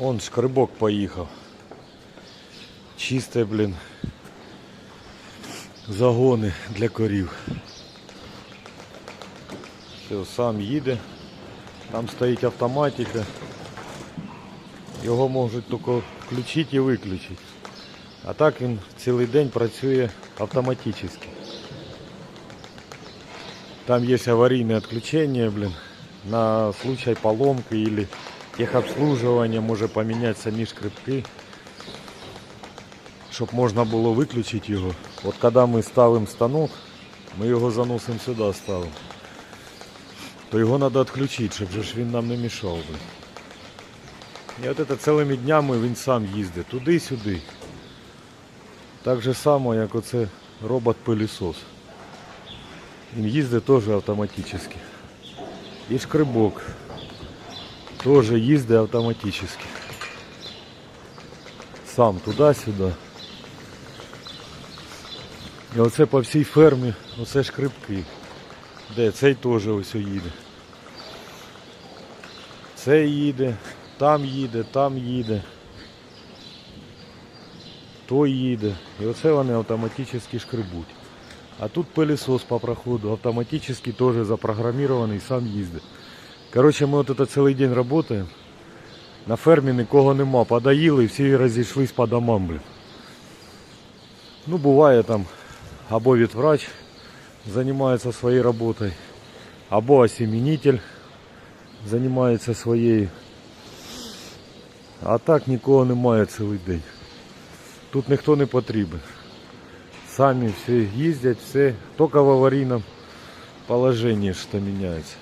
Он шкребок поїхав. Чисте, блін. Загони для корів. Все, сам їде. Там стоїть автоматика. Його можуть тільки включити і виключити. А так він цілий день працює автоматично. Там есть аварийное отключение, блин, на случай поломки или техобслуживания може поменять самі шкребки, щоб можна було виключити його. От коли ми ставимо станок, ми його заносимо сюди ставимо, то його треба відключити, щоб же він нам не мішав. І от це цілими днями він сам їздить туди-сюди. Так же само, як оце робот-пилісос. Він їздить теж автоматично. І шкребок теж їздить автоматично. Сам туди-сюди. І оце по всій фермі, оце шкребки. Де цей теж ось їде. Цей їде, там їде, там їде. Той їде. І оце вони автоматично шкребуть. А тут пылесос по проходу, автоматически тоже запрограммированный, сам їздить. Короче, ми от это цілий день работаем. На фермі нікого нема, подоїли, всі розійшлись по домам, блін. Ну, буває там, або ветврач займається своєю роботою, або осеменитель займається своєю. А так нікого немає цілий день. Тут ніхто не потрібен. Сами все ездят, все, только в аварийном положении что меняется.